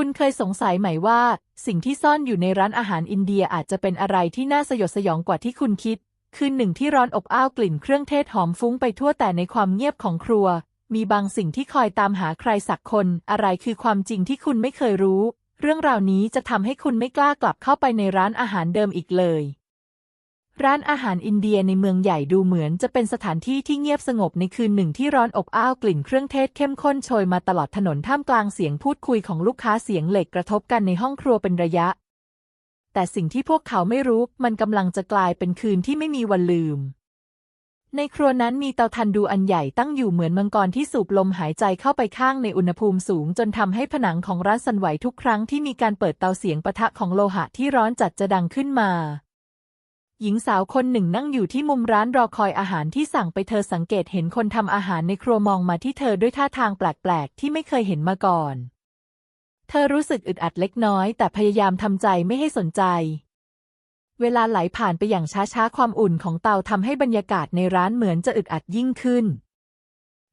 คุณเคยสงสัยไหมว่า สิ่งที่ซ่อนอยู่ในร้านอาหารอินเดียอาจจะเป็นอะไรที่น่าสยดสยองกว่าที่คุณคิด คืนหนึ่งที่ร้อนอบอ้าวกลิ่นเครื่องเทศหอมฟุ้งไปทั่วแต่ในความเงียบของครัว มีบางสิ่งที่คอยตามหาใครสักคน อะไรคือความจริงที่คุณไม่เคยรู้ เรื่องราวนี้จะทำให้คุณไม่กล้ากลับเข้าไปในร้านอาหารเดิมอีกเลย ร้านอาหารอินเดียในเมืองใหญ่ดูเหมือนจะเป็นสถานที่ที่เงียบสงบในคืนหนึ่งที่ร้อนอบอ้าวกลิ่นเครื่องเทศเข้มข้นโชยมาตลอดถนนท่ามกลางเสียงพูดคุยของลูกค้าเสียงเหล็กกระทบกันในห้องครัวเป็นระยะ แต่สิ่งที่พวกเขาไม่รู้มันกำลังจะกลายเป็นคืนที่ไม่มีวันลืม ในครัวนั้นมีเตาทันดูอันใหญ่ตั้งอยู่เหมือนมังกรที่สูบลมหายใจเข้าไปข้างในอุณหภูมิสูง จนทำให้ผนังของร้านสั่นไหวทุกครั้งที่มีการเปิดเตาเสียงปะทะของโลหะที่ร้อนจัดจะดังขึ้นมา หญิงสาวคนหนึ่งนั่งอยู่ที่มุมร้านรอคอยอาหารที่สั่งไปเธอสังเกตเห็นคนทำอาหารในครัวมองมาที่เธอด้วยท่าทางแปลกๆ ที่ไม่เคยเห็นมาก่อน เธอรู้สึกอึดอัดเล็กน้อย แต่พยายามทำใจไม่ให้สนใจ เวลาไหลผ่านไปอย่างช้าๆ ความอุ่นของเตาทำให้บรรยากาศในร้านเหมือนจะอึดอัดยิ่งขึ้น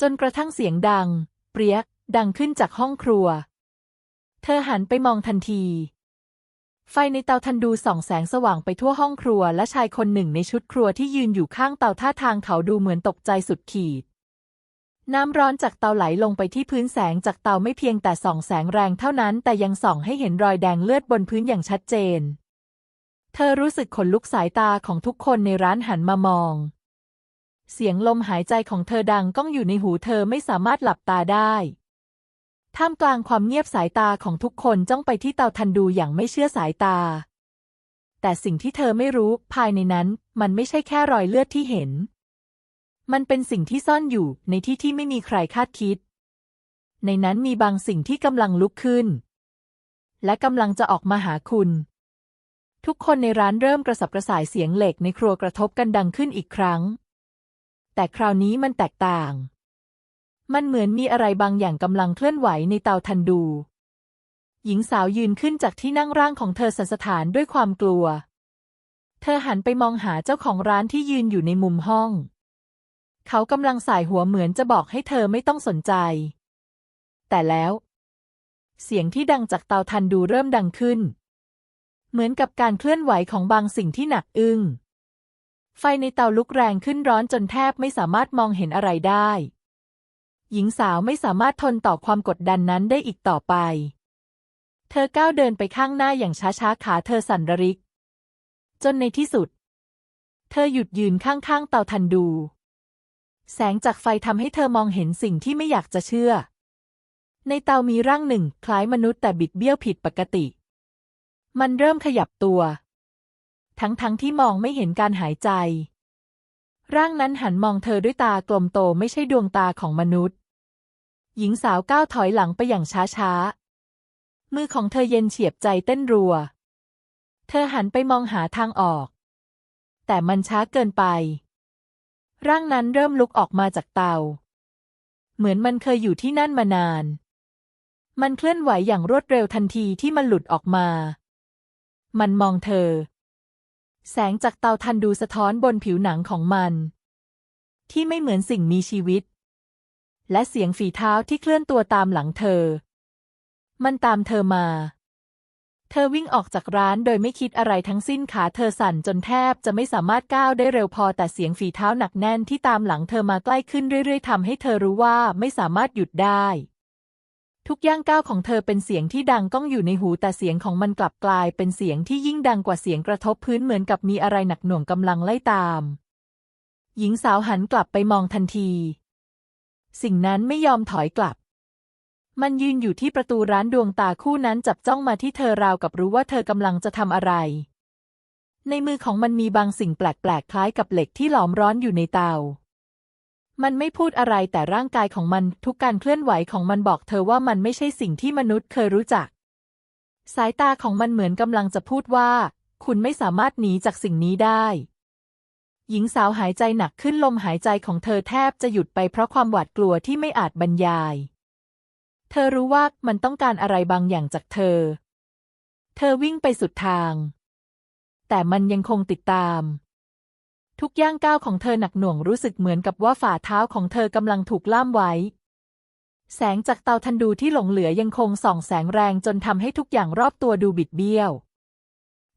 จนกระทั่งเสียงดัง เปรี้ยก ดังขึ้นจากห้องครัว เธอหันไปมองทันที ไฟในเตาทันดูส่องแสงสว่างไปทั่วห้องครัว และชายคนหนึ่งในชุดครัวที่ยืนอยู่ข้างเตาท่าทางเขาดูเหมือนตกใจสุดขีด น้ำร้อนจากเตาไหลลงไปที่พื้นแสงจากเตาไม่เพียงแต่ส่องแสงแรงเท่านั้น แต่ยังส่องให้เห็นรอยแดงเลือดบนพื้นอย่างชัดเจน เธอรู้สึกขนลุกสายตาของทุกคนในร้านหันมามอง เสียงลมหายใจของเธอดังก้องอยู่ในหูเธอไม่สามารถหลับตาได้ ท่ามกลางความเงียบสายตาของทุกคนจ้องไปที่เตาทันดูอย่างไม่เชื่อสายตา แต่สิ่งที่เธอไม่รู้ภายในนั้นมันไม่ใช่แค่รอยเลือดที่เห็น มันเป็นสิ่งที่ซ่อนอยู่ในที่ที่ไม่มีใครคาดคิด ในนั้นมีบางสิ่งที่กำลังลุกขึ้น และกำลังจะออกมาหาคุณ ทุกคนในร้านเริ่มกระสับกระส่ายเสียงเหล็กในครัวกระทบกันดังขึ้นอีกครั้ง แต่คราวนี้มันแตกต่าง มันเหมือนมีอะไรบางอย่างกำลังเคลื่อนไหวในเตาทันดู หญิงสาวยืนขึ้นจากที่นั่งร่างของเธอสันสถานด้วยความกลัว เธอหันไปมองหาเจ้าของร้านที่ยืนอยู่ในมุมห้อง เขากำลังสายหัวเหมือนจะบอกให้เธอไม่ต้องสนใจ แต่แล้ว เสียงที่ดังจากเตาทันดูเริ่มดังขึ้น เหมือนกับการเคลื่อนไหวของบางสิ่งที่หนักอึ้งไฟในเตาลุกแรงขึ้นร้อนจนแทบไม่สามารถมองเห็นอะไรได้ หญิงสาวไม่สามารถทนต่อความกดดันนั้นได้อีกต่อไป เธอก้าวเดินไปข้างหน้าอย่างช้าๆ ขาเธอสั่นระริก จนในที่สุด เธอหยุดยืนข้างๆ เตาทันดู แสงจากไฟทำให้เธอมองเห็นสิ่งที่ไม่อยากจะเชื่อ ในเตามีร่างหนึ่งคล้ายมนุษย์แต่บิดเบี้ยวผิดปกติ มันเริ่มขยับตัว ทั้งๆทที่มองไม่เห็นการหายใจ ร่างนั้นหันมองเธอด้วยตากลมโตไม่ใช่ดวงตาของมนุษย์ หญิงสาวก้าวถอยหลังไปอย่างช้าๆ มือของเธอเย็นเฉียบใจเต้นรัว เธอหันไปมองหาทางออก แต่มันช้าเกินไป ร่างนั้นเริ่มลุกออกมาจากเตา เหมือนมันเคยอยู่ที่นั่นมานาน มันเคลื่อนไหวอย่างรวดเร็วทันทีที่มันหลุดออกมา มันมองเธอ แสงจากเตาทันดูสะท้อนบนผิวหนังของมัน ที่ไม่เหมือนสิ่งมีชีวิต และเสียงฝีเท้าที่เคลื่อนตัวตามหลังเธอ มันตามเธอมา เธอวิ่งออกจากร้านโดยไม่คิดอะไรทั้งสิ้นขาเธอสั่นจนแทบจะไม่สามารถก้าวได้เร็วพอแต่เสียงฝีเท้าหนักแน่นที่ตามหลังเธอมาใกล้ขึ้นเรื่อยๆทำให้เธอรู้ว่าไม่สามารถหยุดได้ ทุกย่างก้าวของเธอเป็นเสียงที่ดังก้องอยู่ในหูแต่เสียงของมันกลับกลายเป็นเสียงที่ยิ่งดังกว่าเสียงกระทบพื้นเหมือนกับมีอะไรหนักหน่วงกำลังไล่ตาม หญิงสาวหันกลับไปมองทันที สิ่งนั้นไม่ยอมถอยกลับ มันยืนอยู่ที่ประตูร้านดวงตาคู่นั้นจับจ้องมาที่เธอราวกับรู้ว่าเธอกำลังจะทำอะไร ในมือของมันมีบางสิ่งแปลกๆคล้ายกับเหล็กที่หลอมร้อนอยู่ในเตา มันไม่พูดอะไรแต่ร่างกายของมันทุกการเคลื่อนไหวของมันบอกเธอว่ามันไม่ใช่สิ่งที่มนุษย์เคยรู้จัก สายตาของมันเหมือนกำลังจะพูดว่า คุณไม่สามารถหนีจากสิ่งนี้ได้ หญิงสาวหายใจหนักขึ้นลมหายใจของเธอแทบจะหยุดไปเพราะความหวาดกลัวที่ไม่อาจบรรยาย เธอรู้ว่ามันต้องการอะไรบางอย่างจากเธอ เธอวิ่งไปสุดทาง แต่มันยังคงติดตาม ทุกย่างก้าวของเธอหนักหน่วงรู้สึกเหมือนกับว่าฝ่าเท้าของเธอกำลังถูกล่ามไว้ แสงจากเตาทันดูที่หลงเหลือยังคงส่องแสงแรงจนทำให้ทุกอย่างรอบตัวดูบิดเบี้ยว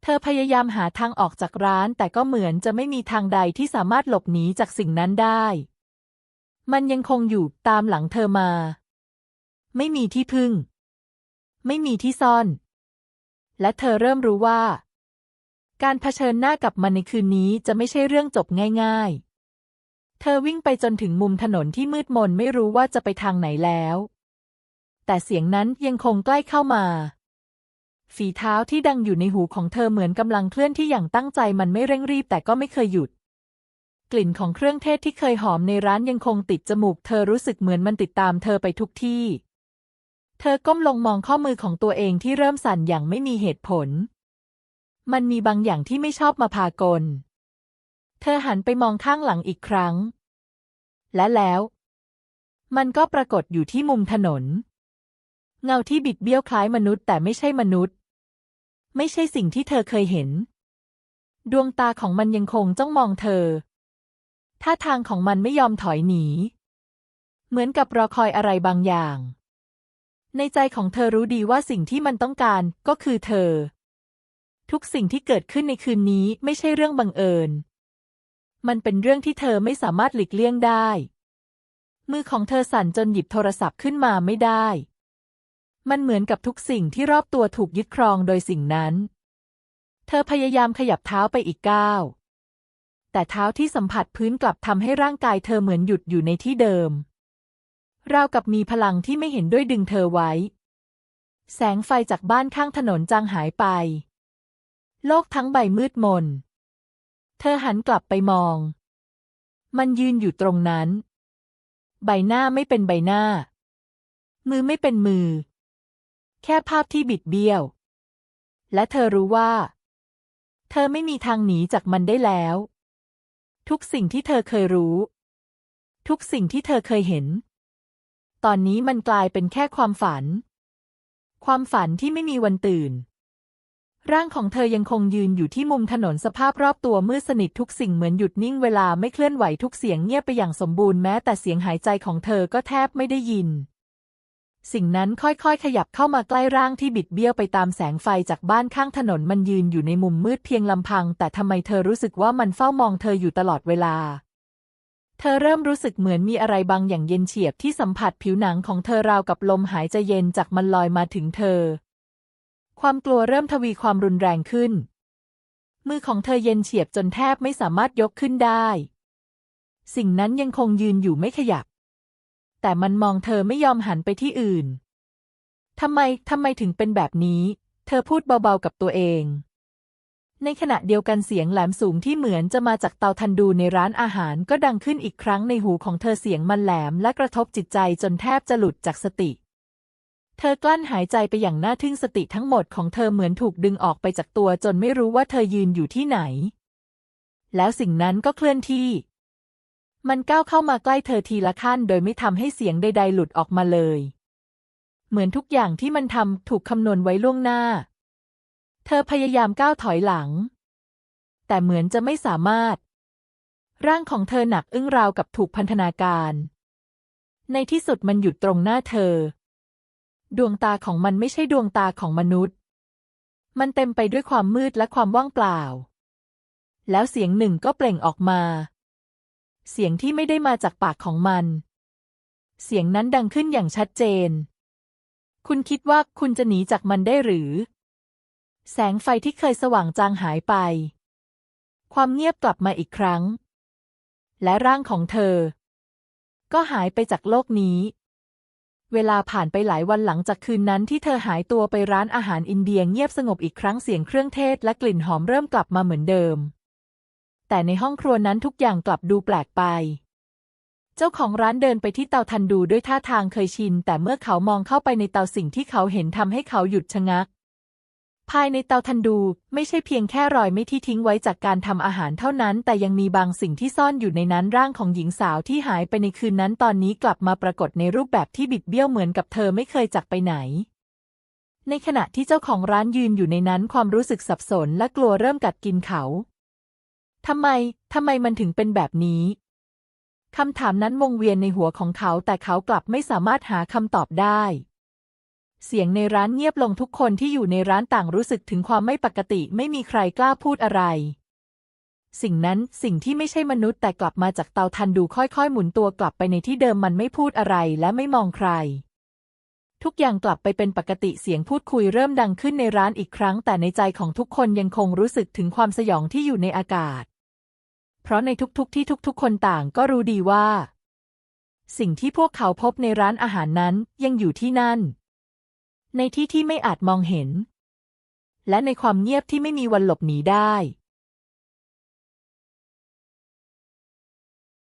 เธอพยายามหาทางออกจากร้านแต่ก็เหมือนจะไม่มีทางใดที่สามารถหลบหนีจากสิ่งนั้นได้ มันยังคงอยู่ตามหลังเธอมา ไม่มีที่พึ่ง ไม่มีที่ซ่อน และเธอเริ่มรู้ว่า การเผชิญหน้ากับมันในคืนนี้จะไม่ใช่เรื่องจบง่าย ๆ เธอวิ่งไปจนถึงมุมถนนที่มืดมนไม่รู้ว่าจะไปทางไหนแล้ว แต่เสียงนั้นยังคงใกล้เข้ามา ฝีเท้าที่ดังอยู่ในหูของเธอเหมือนกำลังเคลื่อนที่อย่างตั้งใจมันไม่เร่งรีบแต่ก็ไม่เคยหยุด กลิ่นของเครื่องเทศที่เคยหอมในร้านยังคงติดจมูก เธอรู้สึกเหมือนมันติดตามเธอไปทุกที่ เธอก้มลงมองข้อมือของตัวเองที่เริ่มสั่นอย่างไม่มีเหตุผล มันมีบางอย่างที่ไม่ชอบมาพากล เธอหันไปมองข้างหลังอีกครั้ง และแล้ว มันก็ปรากฏอยู่ที่มุมถนน เงาที่บิดเบี้ยวคล้ายมนุษย์แต่ไม่ใช่มนุษย์ ไม่ใช่สิ่งที่เธอเคยเห็น ดวงตาของมันยังคงจ้องมองเธอ ท่าทางของมันไม่ยอมถอยหนี เหมือนกับรอคอยอะไรบางอย่าง ในใจของเธอรู้ดีว่าสิ่งที่มันต้องการก็คือเธอ ทุกสิ่งที่เกิดขึ้นในคืนนี้ไม่ใช่เรื่องบังเอิญ มันเป็นเรื่องที่เธอไม่สามารถหลีกเลี่ยงได้ มือของเธอสั่นจนหยิบโทรศัพท์ขึ้นมาไม่ได้ มันเหมือนกับทุกสิ่งที่รอบตัวถูกยึดครองโดยสิ่งนั้น เธอพยายามขยับเท้าไปอีกก้าวแต่เท้าที่สัมผัสพื้นกลับทำให้ร่างกายเธอเหมือนหยุดอยู่ในที่เดิม ราวกับมีพลังที่ไม่เห็นด้วยดึงเธอไว้ แสงไฟจากบ้านข้างถนนจางหายไป โลกทั้งใบมืดมน เธอหันกลับไปมอง มันยืนอยู่ตรงนั้น ใบหน้าไม่เป็นใบหน้า มือไม่เป็นมือ แค่ภาพที่บิดเบี้ยว และเธอรู้ว่า เธอไม่มีทางหนีจากมันได้แล้ว ทุกสิ่งที่เธอเคยรู้ ทุกสิ่งที่เธอเคยเห็น ตอนนี้มันกลายเป็นแค่ความฝัน ความฝันที่ไม่มีวันตื่น ร่างของเธอยังคงยืนอยู่ที่มุมถนนสภาพรอบตัวมืดสนิททุกสิ่งเหมือนหยุดนิ่งเวลาไม่เคลื่อนไหวทุกเสียงเงียบไปอย่างสมบูรณ์แม้แต่เสียงหายใจของเธอก็แทบไม่ได้ยิน สิ่งนั้นค่อยๆ ขยับเข้ามาใกล้ร่างที่บิดเบี้ยวไปตามแสงไฟจากบ้านข้างถนนมันยืนอยู่ในมุมมืดเพียงลำพัง แต่ทำไมเธอรู้สึกว่ามันเฝ้ามองเธออยู่ตลอดเวลาเธอเริ่มรู้สึกเหมือนมีอะไรบางอย่างเย็นเฉียบที่สัมผัสผิวหนังของเธอราวกับลมหายใจเย็นจากมันลอยมาถึงเธอ ความกลัวเริ่มทวีความรุนแรงขึ้น มือของเธอเย็นเฉียบจนแทบไม่สามารถยกขึ้นได้ สิ่งนั้นยังคงยืนอยู่ไม่ขยับ แต่มันมองเธอไม่ยอมหันไปที่อื่นทำไมทำไมถึงเป็นแบบนี้ เธอพูดเบาๆกับตัวเอง ในขณะเดียวกันเสียงแหลมสูงที่เหมือนจะมาจากเตาทันดูในร้านอาหารก็ดังขึ้นอีกครั้งในหูของเธอเสียงมันแหลมและกระทบจิตใจจนแทบจะหลุดจากสติ เธอกลั้นหายใจไปอย่างน่าทึ่งสติทั้งหมดของเธอเหมือนถูกดึงออกไปจากตัวจนไม่รู้ว่าเธอยืนอยู่ที่ไหน แล้วสิ่งนั้นก็เคลื่อนที่ มันก้าวเข้ามาใกล้เธอทีละขั้นโดยไม่ทำให้เสียงใด ๆ หลุดออกมาเลย เหมือนทุกอย่างที่มันทำถูกคำนวณไว้ล่วงหน้า เธอพยายามก้าวถอยหลัง แต่เหมือนจะไม่สามารถ ร่างของเธอหนักอึ้งราวกับถูกพันธนาการ ในที่สุดมันหยุดตรงหน้าเธอ ดวงตาของมันไม่ใช่ดวงตาของมนุษย์ มันเต็มไปด้วยความมืดและความว่างเปล่า แล้วเสียงหนึ่งก็เปล่งออกมา เสียงที่ไม่ได้มาจากปากของมัน เสียงนั้นดังขึ้นอย่างชัดเจน คุณคิดว่าคุณจะหนีจากมันได้หรือ แสงไฟที่เคยสว่างจางหายไป ความเงียบกลับมาอีกครั้ง และร่างของเธอ ก็หายไปจากโลกนี้ เวลาผ่านไปหลายวันหลังจากคืนนั้นที่เธอหายตัวไปร้านอาหารอินเดียเงียบสงบอีกครั้งเสียงเครื่องเทศและกลิ่นหอมเริ่มกลับมาเหมือนเดิม แต่ในห้องครัวนั้นทุกอย่างกลับดูแปลกไป เจ้าของร้านเดินไปที่เตาทันดูด้วยท่าทางเคยชิน แต่เมื่อเขามองเข้าไปในเตาสิ่งที่เขาเห็นทำให้เขาหยุดชะงัก ภายในเตาทันดูไม่ใช่เพียงแค่รอยไม่ที่ทิ้งไว้จากการทำอาหารเท่านั้น แต่ยังมีบางสิ่งที่ซ่อนอยู่ในนั้นร่างของหญิงสาวที่หายไปในคืนนั้นตอนนี้กลับมาปรากฏในรูปแบบที่บิดเบี้ยวเหมือนกับเธอไม่เคยจากไปไหน ในขณะที่เจ้าของร้านยืนอยู่ในนั้นความรู้สึกสับสนและกลัวเริ่มกัดกินเขาทำไมทำไมมันถึงเป็นแบบนี้คำถามนั้นวงเวียนในหัวของเขาแต่เขากลับไม่สามารถหาคำตอบได้ เสียงในร้านเงียบลงทุกคนที่อยู่ในร้านต่างรู้สึกถึงความไม่ปกติไม่มีใครกล้าพูดอะไร สิ่งนั้นสิ่งที่ไม่ใช่มนุษย์แต่กลับมาจากเตาทันดูค่อยๆ หมุนตัวกลับไปในที่เดิมมันไม่พูดอะไรและไม่มองใคร ทุกอย่างกลับไปเป็นปกติเสียงพูดคุยเริ่มดังขึ้นในร้านอีกครั้ง แต่ในใจของทุกคนยังคงรู้สึกถึงความสยองที่อยู่ในอากาศ เพราะในทุกๆที่ทุกๆ คนต่างก็รู้ดีว่า สิ่งที่พวกเขาพบในร้านอาหารนั้นยังอยู่ที่นั่น ในที่ที่ไม่อาจมองเห็น และในความเงียบที่ไม่มีวันหลบหนีได้